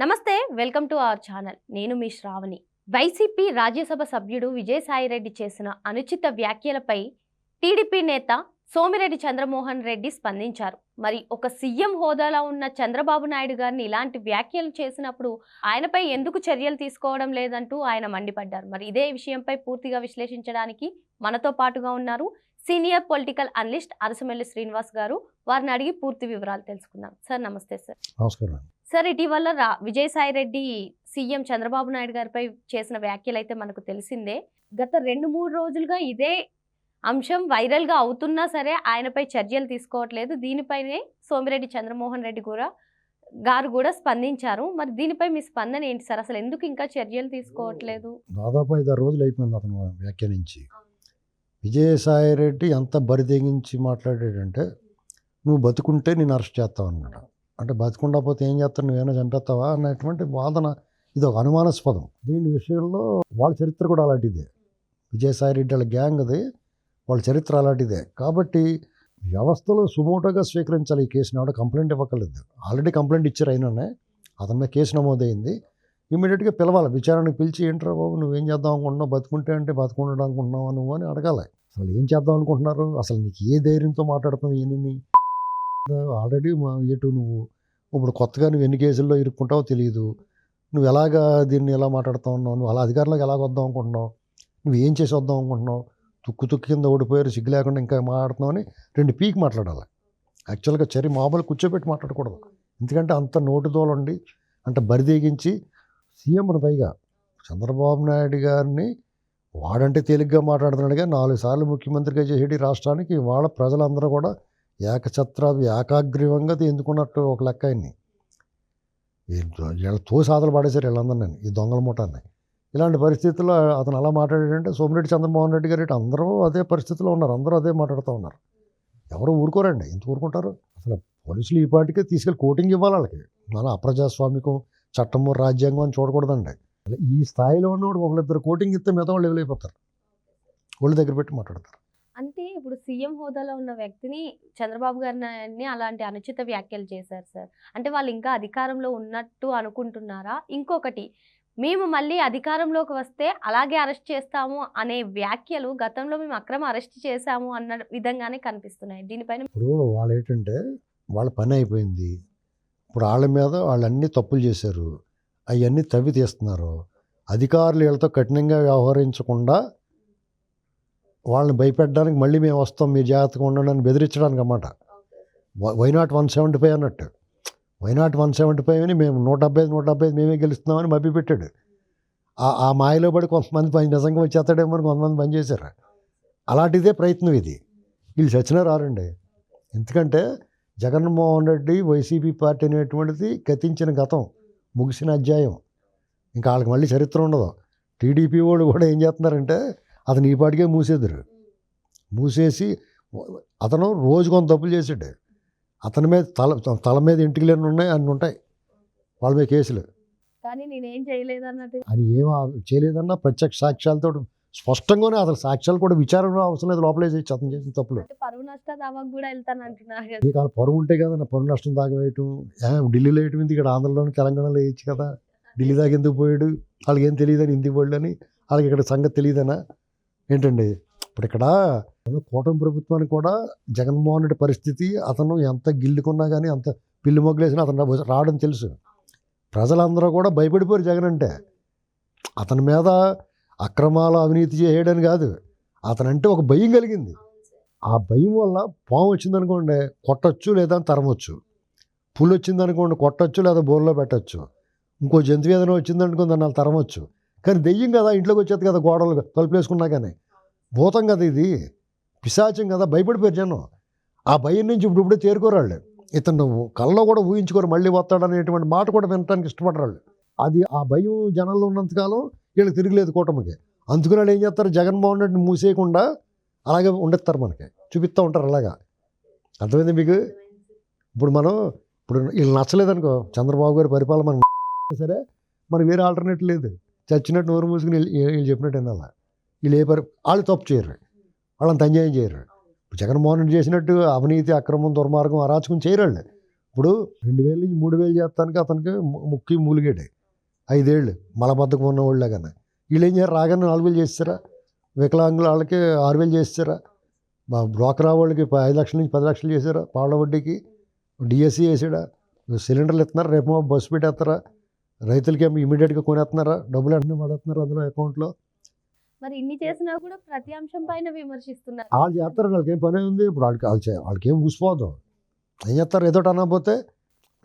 నమస్తే welcome to our channel. నేను మీ Shravani. YCP Rajya Sabha సభ్యుడు విజయసాయిరెడ్డి చేసిన అనుచిత వ్యాఖ్యలపై టీడీపీ నేత సోమిరెడ్డి చంద్రమోహన్ రెడ్డి స్పందించారు. మరి ఒక సీఎం హోదాలో ఉన్న చంద్రబాబు నాయుడు గారిని ఇలాంటి వ్యాఖ్యలు చేసినప్పుడు ఆయనపై ఎందుకు చర్యలు తీసుకోవడం లేదంటూ ఆయన మండిపడ్డారు. మరి ఇదే విషయంపై పూర్తిగా విశ్లేషించడానికి మనతో పాటుగా ఉన్నారు senior political analyst Arasamelli Srinivas గారు. వారిని అడిగి పూర్తి వివరాలు తెలుసుకుందాం. సార్ నమస్తే సార్. నమస్కారం సార్ ఇటీవల రా విజయసాయి రెడ్డి సీఎం చంద్రబాబు నాయుడు గారిపై చేసిన వ్యాఖ్యలు అయితే మనకు తెలిసిందే. గత రెండు మూడు రోజులుగా ఇదే అంశం వైరల్గా అవుతున్నా సరే ఆయనపై చర్యలు తీసుకోవట్లేదు. దీనిపైనే సోమిరెడ్డి చంద్రమోహన్ రెడ్డి కూడా గారు కూడా స్పందించారు. మరి దీనిపై మీ స్పందన ఏంటి సార్? అసలు ఎందుకు ఇంకా చర్యలు తీసుకోవట్లేదు? దాదాపు ఐదారు రోజులు అయిపోయింది అతను వ్యాఖ్యానించి. విజయసాయి రెడ్డి ఎంత బరితెగించి మాట్లాడాడంటే నువ్వు బతుకుంటే నేను అరెస్ట్ చేస్తావు అన్నాడు అంటే బతుకుండకపోతే ఏం చేస్తాను నువ్వేమైనా చంపేస్తావా? అనేటువంటి వాదన ఇది ఒక అనుమానాస్పదం. దీని విషయంలో వాళ్ళ చరిత్ర కూడా అలాంటిదే. విజయసాయి రెడ్డి వాళ్ళ గ్యాంగ్ అది. వాళ్ళ చరిత్ర అలాంటిదే. కాబట్టి వ్యవస్థలో సుమోటోగా స్వీకరించాలి ఈ కేసుని. ఆవిడ కంప్లైంట్ ఇవ్వకలేదు ఆల్రెడీ కంప్లైంట్ ఇచ్చారు అయినానే అతని మీద కేసు నమోదైంది. ఇమీడియట్గా పిలవాలి. విచారణకు పిలిచి ఏంట్రా బాబు నువ్వేం చేద్దాం అనుకుంటున్నావు? బతుకుంటే అంటే బతుకుండడం అనుకుంటున్నావు నువ్వు? అని అడగాలి. అసలు ఏం చేద్దాం అనుకుంటున్నారు? అసలు నీకు ఏ ధైర్యంతో మాట్లాడుతున్నావు? ఏని ఆల్రెడీ మా ఎటు నువ్వు ఇప్పుడు కొత్తగా నువ్వు ఎన్ని కేసుల్లో ఇరుక్కుంటావో తెలియదు నువ్వు ఎలాగా దీన్ని ఎలా మాట్లాడుతూ ఉన్నావు? నువ్వు అలా అధికారంలోకి ఎలాగ వద్దాం అనుకుంటున్నావు? నువ్వు ఏం చేసి వద్దాం అనుకుంటున్నావు? తుక్కు తుక్కు కింద ఓడిపోయారు సిగ్గు లేకుండా ఇంకా మాట్లాడుతున్నావు అని రెండు పీక్ మాట్లాడాలి. యాక్చువల్గా చరి మామూలు కూర్చోబెట్టి మాట్లాడకూడదు. ఎందుకంటే అంత నోటు తోలండి అంటే బరిదేగించి సీఎంను పైగా చంద్రబాబు నాయుడు గారిని వాడంటే తేలిగ్గా మాట్లాడుతున్నాడుగా. నాలుగు సార్లు ముఖ్యమంత్రిగా చేసేటి రాష్ట్రానికి వాళ్ళ ప్రజలందరూ కూడా ఏకఛత్ర ఏకాగ్రీవంగా ఎందుకున్నట్టు ఒక లెక్క ఆయన్ని. వీళ్ళ తోసాదలు పడేశారు నేను ఈ దొంగల మూటాన్ని ఇలాంటి పరిస్థితుల్లో అతను అలా మాట్లాడాడంటే సోమిరెడ్డి చంద్రమోహన్ రెడ్డి గారు అందరూ అదే పరిస్థితిలో ఉన్నారు అందరూ అదే మాట్లాడుతూ ఉన్నారు. ఎవరు ఊరుకోరండి? ఎంత ఊరుకుంటారు? అసలు పోలీసులు ఈ పాటికే తీసుకెళ్ళి కోటింగ్ ఇవ్వాలి వాళ్ళకి. మళ్ళీ అప్రజాస్వామికం చట్టము రాజ్యాంగం అని చూడకూడదండి. ఈ స్థాయిలో ఉన్నవాడు ఒకళ్ళిద్దరు కోటింగ్ ఇస్తే మిగతా వాళ్ళు ఎవరైపోతారు ఒళ్ళు దగ్గర పెట్టి మాట్లాడతారు. ఇప్పుడు సీఎం హోదాలో ఉన్న వ్యక్తిని చంద్రబాబు గారిని అలాంటి అనుచిత వ్యాఖ్యలు చేశారు సార్. అంటే వాళ్ళు ఇంకా అధికారంలో ఉన్నట్టు అనుకుంటున్నారా? ఇంకొకటి మేము మళ్ళీ అధికారంలోకి వస్తే అలాగే అరెస్ట్ చేస్తాము అనే వ్యాఖ్యలు గతంలో మేము అక్రమ అరెస్ట్ చేశాము అన్న విధంగానే కనిపిస్తున్నాయి. దీనిపైన ఇప్పుడు వాళ్ళు ఏంటంటే వాళ్ళ పని అయిపోయింది. ఇప్పుడు వాళ్ళ మీద వాళ్ళు అన్ని తప్పులు చేశారు. అవన్నీ తవ్వి తీస్తున్నారు. అధికారులు వీళ్ళతో కఠినంగా వ్యవహరించకుండా వాళ్ళని భయపెట్టడానికి మళ్ళీ మేము వస్తాం మీరు జాగ్రత్తగా ఉండండి అని బెదిరించడానికి అన్నమాట. Why not one seventy five అన్నట్టు. Why not one seventy five అని మేము నూట డెబ్బై ఐదు నూట డెబ్బై ఐదు మేమే గెలుస్తున్నామని మభ్య పెట్టాడు. ఆ- ఆ మాయలో పడి కొంతమంది పని నిజంగా వచ్చేస్తాడేమో అని కొంతమంది పని చేశారు. అలాంటిదే ప్రయత్నం ఇది. వీళ్ళు చచ్చినా రారండి. ఎందుకంటే జగన్మోహన్ రెడ్డి వైసీపీ పార్టీ అనేటువంటిది గతించిన గతం ముగిసిన అధ్యాయం. ఇంకా వాళ్ళకి మళ్ళీ చరిత్ర ఉండదు. టీడీపీ వాళ్ళు కూడా ఏం చేస్తున్నారంటే అతను ఈ పాటికే మూసేద్దరు మూసేసి అతను రోజు కొంత తప్పులు చేసాడు అతని మీద తల తల మీద ఇంటికి ఉన్నాయి అన్ని ఉంటాయి. వాళ్ళ మీద కేసులు. కానీ నేనేం చేయలేదు అని ఏం చేయలేదన్నా ప్రత్యక్ష సాక్ష్యాలతో స్పష్టంగానే అసలు సాక్ష్యాలు కూడా విచారణ అవసరం లేదు లోపలే చేయొచ్చు అతను చేసిన తప్పులు. పరువు నష్ట దావాకు కూడా వెళ్తాను అంటున్నారు కదా. నీకు వాళ్ళ పరువు ఉంటే కదా నా పరువు నష్టం దాకా వేయటం ఢిల్లీలో వేయటం ఇక్కడ ఆంధ్రలోని తెలంగాణలో వేయచ్చు కదా? ఢిల్లీ దాకా ఎందుకు పోయాడు? వాళ్ళకి ఏం తెలియదని హిందీ వాళ్ళు అని? వాళ్ళకి ఇక్కడ సంగతి తెలియదనా? ఏంటండి? ఇప్పుడు ఇక్కడ కూటమి ప్రభుత్వానికి కూడా జగన్మోహన్ రెడ్డి పరిస్థితి అతను ఎంత గిల్లుకున్నా కానీ అంత పిల్లి మొగ్గలేసినా అతను రావడం తెలుసు. ప్రజలందరూ కూడా భయపడిపోయారు జగన్ అంటే. అతని మీద అక్రమాలు అవినీతి చేయడం కాదు. అతనంటే ఒక భయం కలిగింది. ఆ భయం వల్ల పాము వచ్చిందనుకోండి కొట్టచ్చు లేదా తరమొచ్చు. పులి వచ్చిందనుకోండి కొట్టచ్చు లేదా బోర్లో పెట్టచ్చు. ఇంకో జంతువు ఏదైనా వచ్చిందనుకోండి దాన్ని వాళ్ళు తరమొచ్చు. కానీ దెయ్యం కదా ఇంట్లోకి వచ్చేది కదా గోడలు తలుపులు వేసుకున్నా కానీ. భూతం కదా ఇది. పిశాచం కదా భయపడిపోయారు జనం. ఆ భయం నుంచి ఇప్పుడు ఇప్పుడే చేరుకోరాళ్ళు ఇతను కళ్ళలో కూడా ఊహించుకోరు మళ్ళీ వస్తాడనేటువంటి మాట కూడా వినటానికి ఇష్టపడరాళ్ళు అది ఆ భయం జనంలో ఉన్నంతకాలం వీళ్ళకి తిరగలేదు కూటమికి. అందుకని వాళ్ళు ఏం చేస్తారు? జగన్మోహన్ రెడ్డిని మూసేయకుండా అలాగే ఉండేస్తారు మనకి. చూపిస్తూ ఉంటారు అలాగా. అర్థమైంది మీకు? ఇప్పుడు మనం ఇప్పుడు వీళ్ళు నచ్చలేదనుకో చంద్రబాబు గారి పరిపాలన మనం సరే మనకి వేరే ఆల్టర్నేట్ లేదు. చచ్చినట్టు నోరు మూసుకుని వీళ్ళు చెప్పినట్టు అలా వీళ్ళు ఏ పరి వాళ్ళు తప్పు చేయరు. వాళ్ళని అన్యాయం చేయరు. జగన్మోహన్ రెడ్డి చేసినట్టు అవినీతి అక్రమం దుర్మార్గం అరాచకం చేయరు వాళ్ళు ఇప్పుడు రెండు వేలు నుంచి మూడు వేలు చేస్తానికి అతనికి ముక్కి మూలిగేడే. ఐదేళ్ళు మలబద్ధకం ఉన్న వాళ్ళే కానీ వీళ్ళు ఏం చేయారు రాగానే నాలుగు వేలు చేస్తారా? వికలాంగుల వాళ్ళకి ఆరు వేలు చేస్తారా? మా బ్రోకరా వాళ్ళకి ఐదు లక్షల నుంచి పది లక్షలు చేశారా? పావుల వడ్డీకి? డిఎస్సి వేసాడా సిలిండర్లు ఇస్తున్నారు? రేపు బస్సు పెట్టేస్తారా? రైతులకి ఏమో ఇమీడియట్గా కొనేస్తున్నారా డబ్బులు వెంటనే పడుతున్నారు అందులో అకౌంట్లో? మరి ఇన్ని చేసినా కూడా ప్రతి అంశం పైన విమర్శిస్తున్నారు. వాళ్ళు చేస్తారు వాళ్ళకి ఏం పని ఉంది? ఇప్పుడు వాళ్ళకి వాళ్ళు చే- వాళ్ళకి ఏం ఊసిపోదు. ఏం చేస్తారు? ఏదో అనకపోతే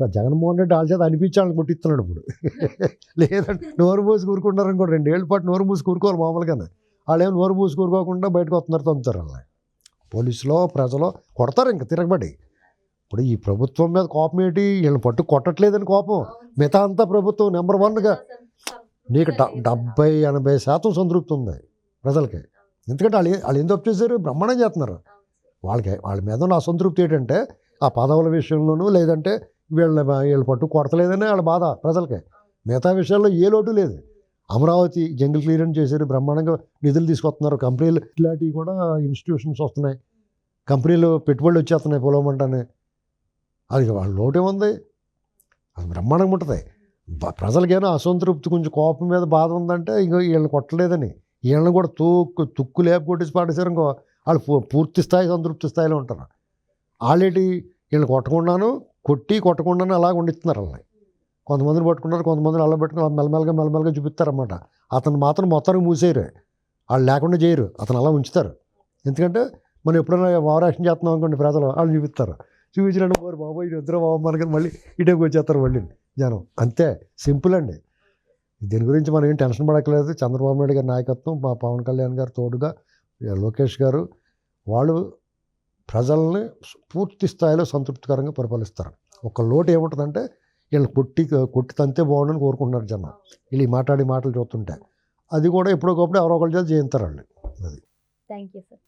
జగన్మోహన్ రెడ్డి వాళ్ళ చేత అనిపించాలని కొట్టిస్తున్నాడు ఇప్పుడు. లేదంటే నోరు మూసి కూరుకుంటారు ఇంకో రెండేళ్ళ పాటు నోరు మూసి కూరుకోవాలి మామూలుగానే. వాళ్ళు ఏం నోరు మూసి కూరుకోకుండా బయటకు వస్తున్నారు తొంతారు వాళ్ళని పోలీసులో ప్రజలు కొడతారు ఇంకా తిరగబడి. ఇప్పుడు ఈ ప్రభుత్వం మీద కోపం ఏంటి? వీళ్ళని పట్టు కొట్టట్లేదని కోపం. మిగతా అంతా ప్రభుత్వం నెంబర్ వన్గా నీకు డ- డెబ్బై ఎనభై శాతం సంతృప్తి ఉంది ప్రజలకి ఎందుకంటే వాళ్ళు వాళ్ళు ఏం తప్పు చేశారు బ్రహ్మాండం చేస్తున్నారు. వాళ్ళకి వాళ్ళ మీద ఉన్న అసంతృప్తి ఏంటంటే ఆ పదవుల విషయంలోనూ లేదంటే వీళ్ళ వీళ్ళు పట్టు కొడతలేదనే వాళ్ళ బాధ ప్రజలకి. మిగతా విషయాల్లో ఏ లోటు లేదు. అమరావతి జంగిల్ క్లియరెన్స్ చేశారు. బ్రహ్మాండంగా నిధులు తీసుకొస్తున్నారు. కంపెనీలు ఇలాంటివి కూడా ఇన్స్టిట్యూషన్స్ వస్తున్నాయి. కంపెనీలు పెట్టుబడులు వచ్చేస్తున్నాయి. పొలమంటానే అది వాళ్ళ లోటేముంది అది బ్రహ్మాండంగా ఉంటుంది. ప్రజలకేమో అసంతృప్తి కొంచెం కోపం మీద బాధ ఉందంటే ఇంకో వీళ్ళని కొట్టలేదని. వీళ్ళని కూడా తూక్కు తుక్కు లేపు కొట్టేసి పాడేశారు ఇంకో వాళ్ళు పూర్తి స్థాయి సంతృప్తి స్థాయిలో ఉంటారు. వాళ్ళేటి వీళ్ళని కొట్టకుండాను కొట్టి కొట్టకుండాను అలాగ ఉండిస్తున్నారు వాళ్ళని. కొంతమందిని పట్టుకున్నారు కొంతమందిని అలా పెట్టుకుని మెల్లమెల్లగా మెల్లమెల్లగా చూపిస్తారన్నమాట. అతను మాత్రం మొత్తానికి మూసేయరు. వాళ్ళు లేకుండా చేయరు. అతను అలా ఉంచుతారు. ఎందుకంటే మనం ఎప్పుడైనా ఓవరాక్షన్ చేస్తున్నాం అనుకోండి ప్రజలు వాళ్ళు చూపిస్తారు. చూపించినట్టు వారు బాబోయ్ ఇద్దరు బాబు మనకి మళ్ళీ ఇటుకు వచ్చేస్తారు మళ్ళీ. జనం. అంతే. సింపుల్ అండి. దీని గురించి మనం ఏం టెన్షన్ పడక్కలేదు చంద్రబాబు నాయుడు గారి నాయకత్వం మా పవన్ కళ్యాణ్ గారు తోడుగా లోకేష్ గారు వాళ్ళు ప్రజల్ని పూర్తి స్థాయిలో సంతృప్తికరంగా పరిపాలిస్తారు. ఒక లోటు ఏముంటుందంటే వీళ్ళు కొట్టి కొట్టి తంతే బాగుండని కోరుకుంటున్నారు జనం. వీళ్ళు ఈ మాట్లాడి మాటలు చూస్తుంటే. అది కూడా ఎప్పుడోకప్పుడు ఎవరో ఒకళ్ళు చేసి చేయిస్తారు వాళ్ళు. Thank you sir